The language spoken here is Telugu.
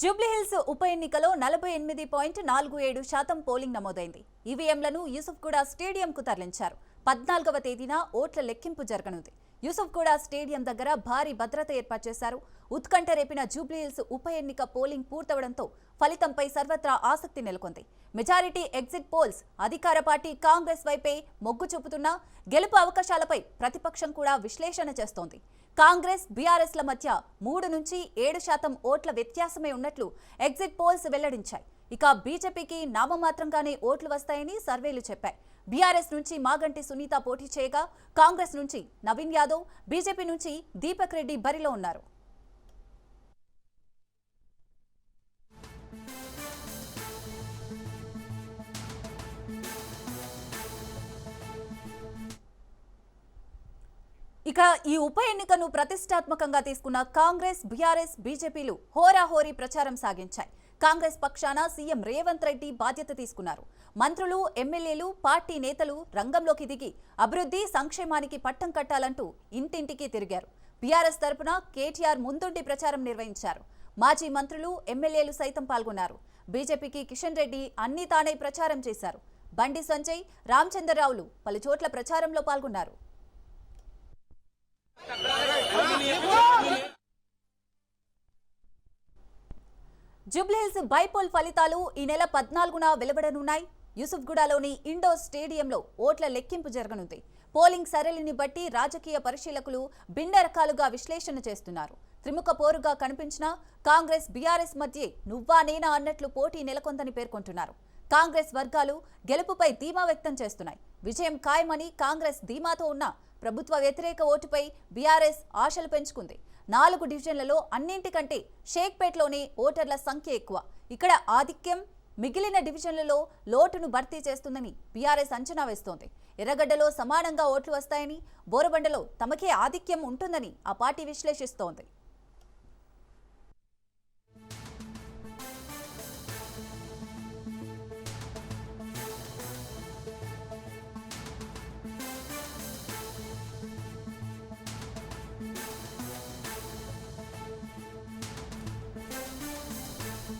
జూబ్లీహిల్స్ ఉప ఎన్నికలో నలభై ఎనిమిది పాయింట్ నాలుగు ఏడు శాతం పోలింగ్ నమోదైంది. ఈవీఎంలను యూసుఫ్గూడ స్టేడియంకు తరలించారు. పద్నాలుగవ తేదీన ఓట్ల లెక్కింపు జరగనుంది. యూసుఫ్గూడ స్టేడియం దగ్గర భారీ భద్రత ఏర్పాటు చేశారు. ఉత్కంఠ రేపిన జూబ్లీహిల్స్ ఉప ఎన్నిక పోలింగ్ పూర్తవడంతో ఫలితంపై సర్వత్రా ఆసక్తి నెలకొంది. మెజారిటీ ఎగ్జిట్ పోల్స్ అధికార పార్టీ కాంగ్రెస్ వైపే మొగ్గు చూపుతున్నా గెలుపు అవకాశాలపై ప్రతిపక్షం కూడా విశ్లేషణ చేస్తోంది. కాంగ్రెస్ బీఆర్ఎస్ల మధ్య మూడు నుంచి ఏడు శాతం ఓట్ల వ్యత్యాసమే ఉన్నట్లు ఎగ్జిట్ పోల్స్ వెల్లడించాయి. ఇక బీజేపీకి నామమాత్రంగానే ఓట్లు వస్తాయని సర్వేలు చెప్పాయి. బీఆర్ఎస్ నుంచి మాగంటి సునీత పోటీ చేయగా కాంగ్రెస్ నుంచి నవీన్ యాదవ్ బీజేపీ నుంచి దీపక్ రెడ్డి బరిలో ఉన్నారు. ఇక ఈ ఉప ఎన్నికను ప్రతిష్టాత్మకంగా తీసుకున్న కాంగ్రెస్ బీఆర్ఎస్ బీజేపీలు హోరాహోరీ ప్రచారం సాగించాయి. కాంగ్రెస్ పక్షాన సీఎం రేవంత్ రెడ్డి బాధ్యత తీసుకున్నారు. మంత్రులు ఎమ్మెల్యేలు పార్టీ నేతలు రంగంలోకి దిగి అభివృద్ధి సంక్షేమానికి పట్టం కట్టాలంటూ ఇంటింటికి తిరిగారు. బీఆర్ఎస్ తరపున కేటీఆర్ ముందుండి ప్రచారం నిర్వహించారు. మాజీ మంత్రులు ఎమ్మెల్యేలు సైతం పాల్గొన్నారు. బీజేపీకి కిషన్ రెడ్డి అన్ని తానే ప్రచారం చేశారు. బండి సంజయ్ రామచంద్రరావులు పలుచోట్ల ప్రచారంలో పాల్గొన్నారు. జుబ్లీహిల్స్ బైపోల్ ఫలితాలు ఈ నెల పద్నాలుగున వెలువడనున్నాయి. యూసుఫ్గూడలోని ఇండోర్ స్టేడియంలో ఓట్ల లెక్కింపు జరగనుంది. పోలింగ్ సరళిని బట్టి రాజకీయ పరిశీలకులు భిన్న రకాలుగా విశ్లేషణ చేస్తున్నారు. త్రిముఖ పోరుగా కనిపించిన కాంగ్రెస్ బీఆర్ఎస్ మధ్య నువ్వా నేనా అన్నట్లు పోటీ నెలకొందని పేర్కొంటున్నారు. కాంగ్రెస్ వర్గాలు గెలుపుపై ధీమా వ్యక్తం చేస్తున్నాయి. విజయం ఖాయమని కాంగ్రెస్ ధీమాతో ఉన్న ప్రభుత్వ వ్యతిరేక ఓటుపై బీఆర్ఎస్ ఆశలు పెంచుకుంది. నాలుగు డివిజన్లలో అన్నింటికంటే షేక్పేట్లోనే ఓటర్ల సంఖ్య ఎక్కువ. ఇక్కడ ఆధిక్యం మిగిలిన డివిజన్లలో లోటును భర్తీ చేస్తుందని బీఆర్ఎస్ అంచనా వేస్తోంది. ఎర్రగడ్డలో సమానంగా ఓట్లు వస్తాయని బోరబండలో తమకే ఆధిక్యం ఉంటుందని ఆ పార్టీ విశ్లేషిస్తోంది.